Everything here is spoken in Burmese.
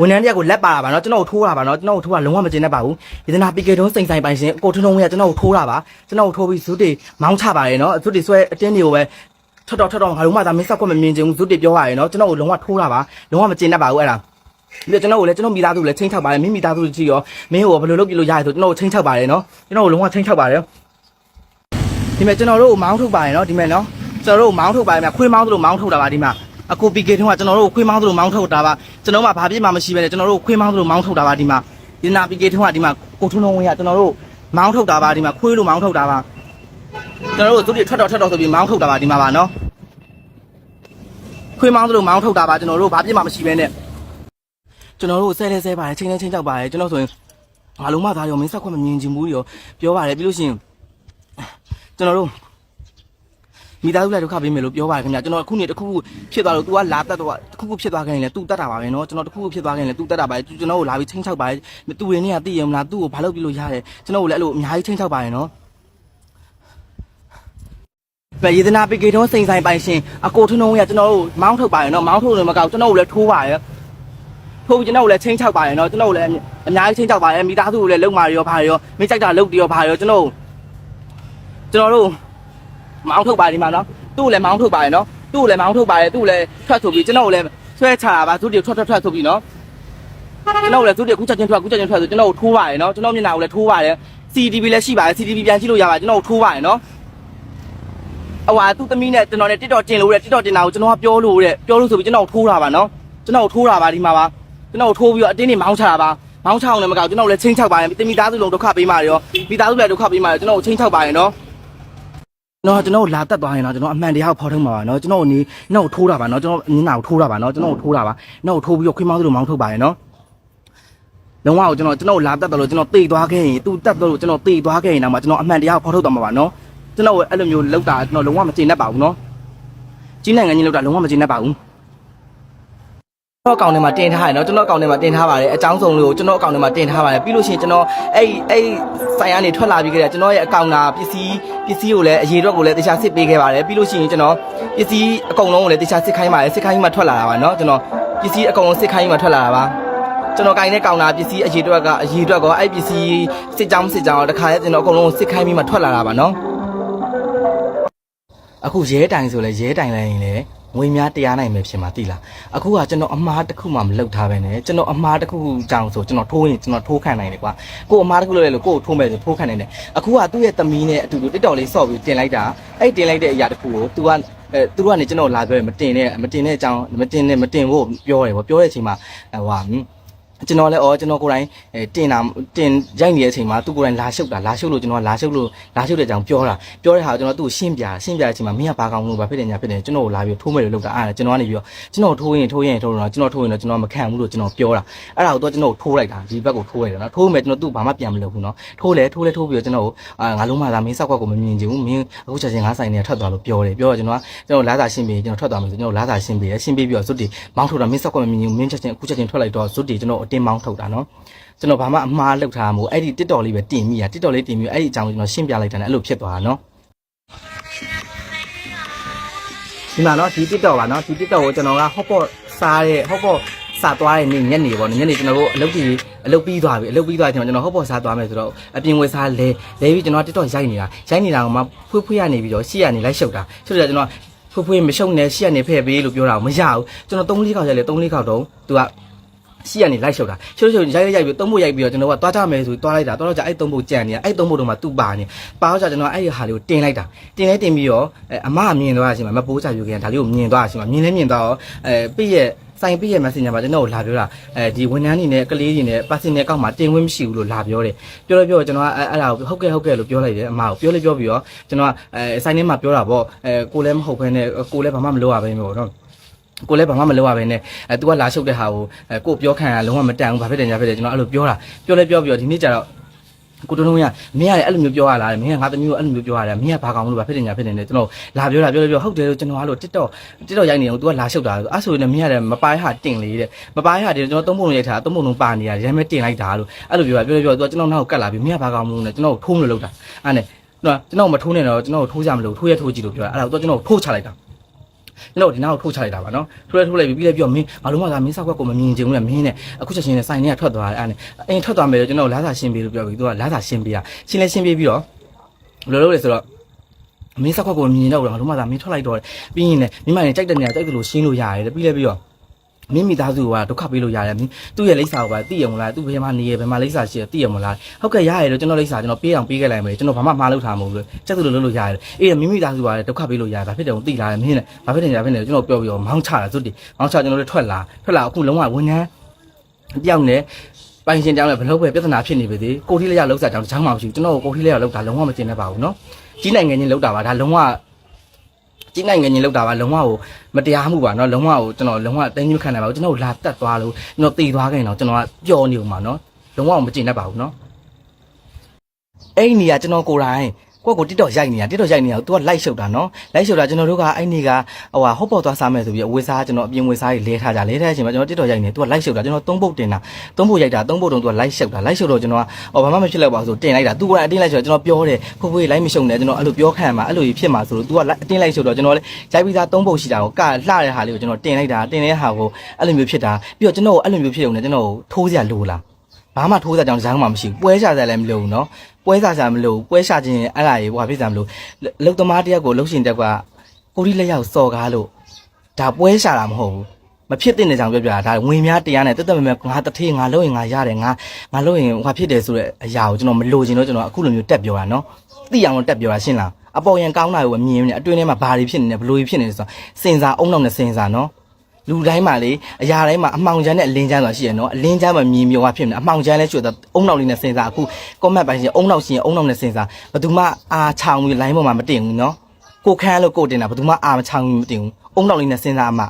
ဝန်ထမ်းတယောက်ကိုလက်ပါတာပါနော်ကျွန်တော်ကိုထိုးတာပါနော်ကျွန်တော်ကိုထိုးတာလုံးဝမကျင်တတ်ပါဘူးယတနာပီကေတုံးစိန်ဆိုင်ပိုင်ရှင်ကိုထွန်းထွန်းဝင်းကကျွန်တော်ကိုထိုးတာပါကျွန်တော်ကိုထိုးပြီးဇုတေမောင်းချပါရဲ့နော်ဇုတေဆွဲအတင်းတွေကိုပဲထတ်တော့ထတ်တော့ငါလုံးဝသာမင်းဆက်ကွက်မမြင်ချင်ဘူးဇုတေပြောပါရဲ့နော်ကျွန်တော်ကိုလုံးဝထိုးတာပါလုံးဝမကျင်တတ်ပါဘူးအဲ့ဒါပြီးတော့ကျွန်တော်ကိုလည်းကျွန်တော်မိသားစုကိုလည်းချင်းချောက်ပါတယ်မိမိသားစုကြည့်ရောမင်းကိုဘယ်လိုလုပ်ပြလို့ရရဆိုကျွန်တော်ကိုချင်းချောက်ပါတယ်နော်ကျွန်တော်ကိုလုံးဝချင်းချောက်ပါတယ်ဒီမဲ့ကျွန်တော်တို့ကိုမောင်းထုတ်ပါတယ်နော်ဒီမဲ့နော်ကျွန်တော်တို့ကိုမောင်းထုတ်ပါတယ်မြခွေးမောင်းသလိုမောင်းထုတ်တာပါဒီမှာ အကိုပီကေတုံးကကျွန်တော်တို့ကိုခွေးမောင်းသလိုမောင်းထုတ်တာပါကျွန်တော်မှဘာပြစ်မှမရှိပဲနဲ့ကျွန်တော်တို့ကိုခွေးမောင်းသလိုမောင်းထုတ်တာပါဒီမှာဒီနာပီကေထုံးကဒီမှာကိုထုံးလုံးဝင်းကကျွန်တော်တို့မောင်းထုတ်တာပါဒီမှာခွေးလိုမောင်းထုတ်တာပါကျွန်တော်တို့သူတွေထွက်တော့ထွက်တော့ဆိုပြီးမောင်းထုတ်တာပါဒီမှာပါနော်ခွေးမောင်းသလိုမောင်းထုတ်တာပါကျွန်တော်တို့ဘာပြစ်မှမရှိပဲနဲ့ကျွန်တော်တို့ဆဲလဲဆဲပါတယ်ချင်းချင်းချင်းကြောက်ပါတယ်ကျွန်တော်ဆိုရင်ငါလုံးမသားရောမင်းဆက်ခွက်မမြင်ချင်ဘူးရောပြောပါတယ်ပြီးလို့ရှိရင်ကျွန်တော်တို့ မိသားစုလိုက်ဒုက္ခပေးမယ်လို့ပြောပါတယ်ခင်ဗျာကျွန်တော်အခုနေ့တစ်ခုခုဖြစ်သွားလို့ तू ကလာတက်တော့တစ်ခုခုဖြစ်သွားခဲ့ရင်လည်း तू တက်တာပါပဲเนาะကျွန်တော်တစ်ခုခုဖြစ်သွားခဲ့ရင်လည်း तू တက်တာပါပဲကျွန်တော်ကိုလာပြီးချင်းချောက်ပါတယ်သူတွေနဲ့ကသိရမလားသူ့ကိုဘာလုပ်ပြီးလို့ရတယ်ကျွန်တော်ကိုလည်းအဲ့လိုအများကြီးချင်းချောက်ပါတယ်เนาะပဲယေဒနာပီကေတုံးစိန်ဆိုင်ပိုင်ရှင်အကိုထွန်းထွန်းဝင်းကကျွန်တော်တို့မောင်းထုတ်ပါတယ်เนาะမောင်းထုတ်လို့မကောက်ကျွန်တော်ကိုလည်းထိုးပါတယ်ထိုးပြီးကျွန်တော်ကိုလည်းချင်းချောက်ပါတယ်เนาะကျွန်တော်ကိုလည်းအများကြီးချင်းချောက်ပါတယ်မိသားစုကိုလည်းလုံမာရောဘာရောမင်းကြိုက်တာလုံတီရောဘာရောကျွန်တော်ကျွန်တော်တို့ မောင်းထုတ်ပါဒီမှာနော်သူ့ကိုလည်းမောင်းထုတ်ပါရနော်သူ့ကိုလည်းမောင်းထုတ်ပါရသူ့ကိုလည်းထွက်ဆိုပြီးကျွန်တော်ကိုလည်းဆွဲချတာပါသူတွေထွက်ထွက်ထွက်ဆိုပြီးနော်ကျွန်တော်ကိုလည်းသူတွေခုချက်ချင်းထွက်ခုချက်ချင်းထွက်ဆိုကျွန်တော်ကိုထိုးပါရနော်ကျွန်တော်မျက်နှာကိုလည်းထိုးပါရ CCTV လည်းရှိပါတယ် CCTV ပြန်ကြည့်လို့ရပါတယ်ကျွန်တော်ကိုထိုးပါရနော်အဝါသူ့သမီးနဲ့ကျွန်တော်နဲ့ TikTok တင်လို့တဲ့ TikTok တင်တာကိုကျွန်တော်ကပြောလို့တဲ့ပြောလို့ဆိုပြီးကျွန်တော်ကိုထိုးတာပါနော်ကျွန်တော်ကိုထိုးတာပါဒီမှာပါကျွန်တော်ကိုထိုးပြီးတော့အတင်းနေမောင်းချတာပါမောင်းချအောင်လည်းမကောက်ကျွန်တော်လည်းချင်းချောက်ပါရတမိသားစုလုံးဒုက္ခပေးပါရောမိသားစုလည်းဒုက္ခပေးပါရောကျွန်တော်ကိုချင်းချောက်ပါရနော် နော်ကျွန်တော်လာတက်သွားရင်တော့ကျွန်တော်အမှန်တရားကိုဖော်ထုတ်မှာပါနော်ကျွန်တော်နေနောက်ထိုးတာပါနော်ကျွန်တော်မျက်နှာကိုထိုးတာပါနော်ကျွန်တော်ထိုးတာပါနောက်ထိုးပြီးတော့ခွေးမောင်းသလိုမောင်းထုတ်ပါရနော်လုံးဝကိုကျွန်တော်ကျွန်တော်လာတက်တယ်လို့ကျွန်တော်တေသွားခဲ့ရင်သူတက်တယ်လို့ကျွန်တော်တေသွားခဲ့ရင်တော့မှကျွန်တော်အမှန်တရားကိုဖော်ထုတ်သွားမှာပါနော်ကျွန်တော်အဲ့လိုမျိုးလောက်တာကျွန်တော်လုံးဝမကျေနပ်ပါဘူးနော်ကြီးနိုင်ငံကြီးလောက်တာလုံးဝမကျေနပ်ပါဘူး ကျွန်တော်အကောင့်ထဲမှာတင်ထားရတယ်နော်ကျွန်တော်အကောင့်ထဲမှာတင်ထားပါတယ်အကြောင်းစုံလို့ကျွန်တော်အကောင့်ထဲမှာတင်ထားပါတယ်ပြီးလို့ရှိရင်ကျွန်တော်အဲ့အဲ့ဆိုင်ကနေထွက်လာပြီးကြတဲ့ကျွန်တော်ရဲ့အကောင့်နာပစ္စည်းပစ္စည်းကိုလည်းအရေးတော့ကိုလည်းတခြားစစ်ပေးခဲ့ပါတယ်ပြီးလို့ရှိရင်ကျွန်တော်ပစ္စည်းအကုန်လုံးကိုလည်းတခြားစစ်ခိုင်းပါတယ်စစ်ခိုင်းမှထွက်လာတာပါနော်ကျွန်တော်ပစ္စည်းအကုန်လုံးစစ်ခိုင်းမှထွက်လာတာပါကျွန်တော်ကင်တဲ့ကောင်နာပစ္စည်းအရေးတော့ကအရေးတော့ကအဲ့ပစ္စည်းစစ်ကြောင်းစစ်ကြောင်းတခါရဲကျွန်တော်အကုန်လုံးစစ်ခိုင်းပြီးမှထွက်လာတာပါနော်အခုရဲတိုင်ဆိုလဲရဲတိုင်လိုက်ရင်လည်း ငွေများတရားနိုင်မယ်ဖြစ်မှာတိလားအခုကကျွန်တော်အမားတစ်ခုမှမလုပ်ထားပဲနဲ့ကျွန်တော်အမားတစ်ခုကြောင်ဆိုကျွန်တော်ထိုးရင်ကျွန်တော်ထိုးခံနိုင်တယ်ကွာကို့အမားတစ်ခုလုပ်လဲလို့ကို့ကိုထိုးမယ်ဆိုထိုးခံနိုင်တယ်အခုကသူ့ရဲ့သမီးနဲ့အတူတူတစ်တော်လေးဆော့ပြီးတင်လိုက်တာအဲ့တင်လိုက်တဲ့အရာတစ်ခုကို तू ကအဲသူတို့ကနေကျွန်တော်လာပြောတယ်မတင်နဲ့မတင်တဲ့အကြောင်းမတင်နဲ့မတင်ဖို့ပြောတယ်ဗောပြောတဲ့အချိန်မှာဟိုဟာ ကျွန်တော်လည်းဩကျွန်တော်ကိုယ်တိုင်အဲတင်တာတင်ရိုက်နေတဲ့အချိန်မှာသူကိုယ်တိုင်လာရှုပ်တာလာရှုပ်လို့ကျွန်တော်ကလာရှုပ်လို့လာရှုပ်တဲ့အကြောင်းပြောတာပြောတဲ့ဟာကိုကျွန်တော်သူ့ကိုရှင်းပြရှင်းပြတဲ့အချိန်မှာမင်းကဘာကောင်းလို့ဘာဖြစ်တယ်ညာဖြစ်တယ်ကျွန်တော်ကိုလာပြီးထိုးမယ်လို့လုပ်တာအဲ့ဒါကျွန်တော်ကနေပြီးတော့ကျွန်တော်ထိုးရင်ထိုးရင်ထိုးတော့ကျွန်တော်ထိုးရင်တော့ကျွန်တော်မခံဘူးလို့ကျွန်တော်ပြောတာအဲ့ဒါကိုတော့ကျွန်တော်ထိုးလိုက်တာဒီဘက်ကိုထိုးလိုက်တာနော်ထိုးမယ်ကျွန်တော်သူ့ဘာမှပြန်မလုပ်ဘူးနော်ထိုးလဲထိုးလဲထိုးပြီးတော့ကျွန်တော်အာငါလုံးမသာမင်းစောက်ကွက်ကိုမမြင်ချင်ဘူးမင်းအခုချက်ချင်းငါဆိုင်နေထွက်သွားလို့ပြောတယ်ပြောတော့ကျွန်တော်ကကျွန်တော်လာသာရှင်းပြီးကျွန်တော်ထွက်သွားမယ်ဆိုကျွန်တော်လာသာရှင်းပြီးရရှင်းပြီးပြီးတော့ဇွတ်တီမောင်းထုတ်တာမင်းစောက်ကွက်မမြင်ချင်ဘူးမင်းချက်ချင်းအခုချက်ချင်းထွက်လိုက်တော့ဇွတ်တီကျွန်တော်အတင်းမောင်းထုတ်တာနော်ကျွန်တော်ဘာမှအမှားလုပ်ထားမှာမဟုတ်အဲ့ဒီ TikTok လေးပဲတင်မိတာ TikTok လေးတင်ပြီးအဲ့ဒီအကြောင်းကိုကျွန်တော်ရှင်းပြလိုက်တာနဲ့အဲ့လိုဖြစ်သွားတာနော်ဒီမှာနော်ဒီ TikTok ပါနော်ဒီ TikTok ကိုကျွန်တော်က hotpot စားတဲ့ hotpot စားသွားတဲ့နေ့ညနေပေါ့နော်ညနေကျွန်တော်တို့အလုပ်ကြီးအလုပ်ပြီးသွားပြီအလုပ်ပြီးသွားကျွန်တော်ကျွန်တော် hotpot စားသွားမယ်ဆိုတော့အပြင်ဝယ်စားလဲလဲပြီးကျွန်တော် TikTok ရိုက်နေတာရိုက်နေတာကမှဖွေးဖွေးရနေပြီးတော့ရှေ့ကနေလိုက်ရှုပ်တာရှုပ်တယ်ကျွန်တော်ဖွေးဖွေးမရှုပ်နဲ့ရှေ့ကနေဖဲ့ပေးလို့ပြောတာမရဘူးကျွန်တော်3-4ခေါက်ရိုက်လဲ3-4ခေါက်တော့သူက ရှိရနေလိုက်ရှုပ်တာရှုပ်ရှုပ်ရိုက်ရိုက်ပြီးသုံးဖို့ရိုက်ပြီးတော့ကျွန်တော်ကသွားကြမယ်ဆိုပြီးသွားလိုက်တာသွားတော့ကြအဲ့သုံးဖို့ကြံနေတာအဲ့သုံးဖို့တော့မှသူ့ပါနေပါတော့ကြကျွန်တော်အဲ့ဒီဟာလေးကိုတင်လိုက်တာတင်လဲတင်ပြီးတော့အမမြင်သွားတာရှိမှမပိုးချပြူခင်ဒါလေးကိုမြင်သွားတာရှိမှမြင်လဲမြင်သွားတော့အဲပြည့်ရဲ့ဆိုင်ပြည့်ရဲ့ messenger မှာကျွန်တော်ကိုလာပြောတာအဲဒီဝန်ထမ်းတွေနဲ့ကလေးတွေနဲ့ person နဲ့အကောက်မှာတင်ဝင်မရှိဘူးလို့လာပြောတယ်ပြောလို့ပြောတော့ကျွန်တော်ကအဲ့အဲ့ဒါကိုဟုတ်ကဲ့ဟုတ်ကဲ့လို့ပြောလိုက်တယ်အမကိုပြောလို့ပြောပြီးတော့ကျွန်တော်ကအဲဆိုင်ထဲမှာပြောတာပေါ့အဲကိုလည်းမဟုတ်ဘဲနဲ့ကိုလည်းဘာမှမလုပ်ရဘဲမျိုးတော့ ကိုလည်းဘာမှမလုပ်ရဘဲနဲ့အဲ तू ကလာရှုပ်တဲ့ဟာကိုအဲကိုပြောခံရလုံးဝမတန်ဘူးဘာဖြစ်တယ်ညာဖြစ်တယ်ကျွန်တော်အဲ့လိုပြောတာပြောလဲပြောပြီးတော့ဒီနေ့ကျတော့ကိုတုံးတုံးရမင်းကလည်းအဲ့လိုမျိုးပြောရလားမင်းကငါသမီးကိုအဲ့လိုမျိုးပြောရတယ်မင်းကဘာကောင်လို့ဘာဖြစ်တယ်ညာဖြစ်တယ်နဲ့ကျွန်တော်လာပြောတာပြောလဲပြောဟုတ်တယ်လို့ကျွန်တော်အဲ့လို TikTok TikTok ရိုက်နေအောင် तू ကလာရှုပ်တာအဲ့ဆိုရင်မင်းကလည်းမပိုင်းဟာတင်လေတဲ့မပိုင်းဟာတင်ကျွန်တော်သုံးပုံရိုက်ထားသုံးပုံလုံးပါနေရတယ်ရမ်းမဲ့တင်လိုက်တာလို့အဲ့လိုပြောတာပြောလဲပြော तू ကကျွန်တော်နောက်ကိုကတ်လာပြီးမင်းကဘာကောင်လို့နဲ့ကျွန်တော်ထိုးမလို့လုပ်တာအဲ့နဲ့ကျွန်တော်ကျွန်တော်မထိုးနဲ့တော့ကျွန်တော်ထိုးကြမလို့ထိုးရထိုးကြည့်လို့ပြောတာအဲ့ဒါ तू ကျွန်တော်ထိုးချလိုက်တာ ကျွန်တော်ဒီနောက်ထုတ်ချလိုက်တာပါနော်ထိုးလဲထိုးလိုက်ပြီးပြီးလဲပြောမင်းငါတို့မှကမင်းစောက်ကွက်ကိုမမြင်ချင်ဘူးလေမင်းနဲ့အခုချက်ချင်းနဲ့စိုင်နဲ့ထွက်သွားတယ်အဲ့နဲ့အင်းထွက်သွားမယ်လို့ကျွန်တော်လာစာရှင်းပေးလို့ပြောပြီးသူကလာစာရှင်းပေးတာရှင်းလဲရှင်းပေးပြီးတော့ဘယ်လိုလုပ်လဲဆိုတော့မင်းစောက်ကွက်ကိုမြင်တော့ငါတို့မှကမင်းထွက်လိုက်တော့ပြီးရင်လည်းမိမနဲ့ကြိုက်တဲ့နေရာကြိုက်တယ်လို့ရှင်းလို့ရတယ်ပြီးလဲပြီးတော့ မင်းမိသားစုကဒုက္ခပေးလို့ရတယ်မင်းသူ့ရဲ့လိပ်စာကိုပါသိရမလားသူ့ဘယ်မှာနေရဘယ်မှာလိပ်စာရှိရသိရမလားဟုတ်ကဲ့ရတယ်လို့ကျွန်တော်လိပ်စာကျွန်တော်ပေးအောင်ပေးခဲ့လိုက်မယ်ကျွန်တော်ဘာမှမှားလို့ထားမဟုတ်ဘူးစက်သူလိုလုပ်လို့ရတယ်အေးမိမိသားစုကလည်းဒုက္ခပေးလို့ရတယ်ဘာဖြစ်တယ်ကိုသိလာတယ်မင်းနဲ့ဘာဖြစ်တယ်ညာဖြစ်နေကျွန်တော်ပြောပြီးတော့မောင်းချတာသူတည်းမောင်းချကျွန်တော်တို့ထွက်လာထွက်လာအခုလုံးဝဝန်ထမ်းတယောက်နဲ့ပိုင်ရှင်တောင်းလည်းဘလို့ပဲပြဿနာဖြစ်နေပြီသေးကိုထီးလေးရလောက်စားတောင်းတချောင်းမှမရှိဘူးကျွန်တော်ကိုကိုထီးလေးရလောက်တာလုံးဝမကျင်တတ်ပါဘူးเนาะကြီးနိုင်ငံချင်းလောက်တာပါဒါလုံးဝ ကြီးနိုင်ငံချင်းလောက်တာပါလုံးဝကိုမတရားမှုပါเนาะလုံးဝကိုကျွန်တော်လုံးဝတင်းကြီးမခံနိုင်ပါဘူးကျွန်တော်လာတက်သွားလို့ကျွန်တော်တည်သွားခဲ့ရင်တော့ကျွန်တော်ကပျော်နေဦးမှာเนาะလုံးဝမကျင်တတ်ပါဘူးเนาะအဲ့ဒီနေရာကျွန်တော်ကိုယ်တိုင် ကိုယ့်ကို TikTok ရိုက်နေတာ TikTok ရိုက်နေတာကို तू က live ရှုပ်တာနော် live ရှုပ်တာကျွန်တော်တို့ကအဲ့နေ့ကဟိုဟာဟော့ပေါ်သွားစားမယ်ဆိုပြီးအဝေးစားကျွန်တော်အပြင်ဝေးစားကြီးလဲထားကြလဲထားတဲ့အချိန်မှာကျွန်တော် TikTok ရိုက်နေ तू က live ရှုပ်တာကျွန်တော်သုံးပုတ်တင်တာသုံးပုတ်ရိုက်တာသုံးပုတ်တုံး तू က live ရှုပ်တာ live ရှုပ်တော့ကျွန်တော်ကဟောဘာမှမဖြစ်လောက်ပါဘူးဆိုတင်လိုက်တာ तू ကအတင်းလိုက်ရှုပ်ကျွန်တော်ပြောတယ်ဖိုးဖိုးကြီး live မရှုပ်နဲ့ကျွန်တော်အဲ့လိုပြောခံမှာအဲ့လိုကြီးဖြစ်မှာဆိုလို့ तू ကအတင်းလိုက်ရှုပ်တော့ကျွန်တော်လည်းရိုက်ပြီးသားသုံးပုတ်ရှိတာကိုကလှတဲ့ဟာလေးကိုကျွန်တော်တင်လိုက်တာတင်တဲ့ဟာကိုအဲ့လိုမျိုးဖြစ်တာပြီးတော့ကျွန်တော်ကိုအဲ့လိုမျိုးဖြစ်ုံနဲ့ကျွန်တော်ကိုထိုးစရာလိုလား ဘာမှထိုးစားကြောင်ဇာတ်မှမရှိဘူးပွဲရှာစားလည်းမလို့ဘူးเนาะပွဲစားစားမလို့ပွဲရှာခြင်းအဲ့ဒါကြီးဟိုဟာဖြစ်စားမလို့လုတ်သမားတယောက်ကိုလှုပ်ရှင်တက်ကကိုရီလက်ရောက်စော်ကားလို့ဒါပွဲရှာတာမဟုတ်ဘူးမဖြစ်တဲ့နေကြောင်ပြောပြတာဒါငွေများတရားနဲ့တက်တက်မမဲ့ငါတထေးငါလို့ရင်ငါရတယ်ငါငါလို့ရင်ဟိုဟာဖြစ်တယ်ဆိုတဲ့အရာကိုကျွန်တော်မလိုချင်တော့ကျွန်တော်အခုလိုမျိုးတက်ပြောတာเนาะသိအောင်လို့တက်ပြောတာရှင်းလားအပေါ်ရင်ကောင်းတာကိုမြင်နေအတွင်းထဲမှာဘာတွေဖြစ်နေလဲဘလို့ဖြစ်နေလဲဆိုတော့စင်စာအုံနောက်နဲ့စင်စာเนาะ လူတိုင်းမှာလေအရာတိုင်းမှာအမှောင်ချမ်းနဲ့အလင်းချမ်းဆိုတာရှိရနော်အလင်းချမ်းမှာမြင်မြွားဖြစ်နေအမှောင်ချမ်းလဲကျွတ်တော့အုံနောက်လေးနဲ့စင်စားအခု comment ပိုင်းရှင်အုံနောက်ရှင်အုံနောက်နဲ့စင်စားဘယ်သူမှအာချောင်ပြီး line ပေါ်မှာမတင်ဘူးနော်ကိုခန်းလို့ကိုတင်တာဘယ်သူမှအာမချောင်ပြီးမတင်ဘူးအုံနောက်လေးနဲ့စင်စားအမှ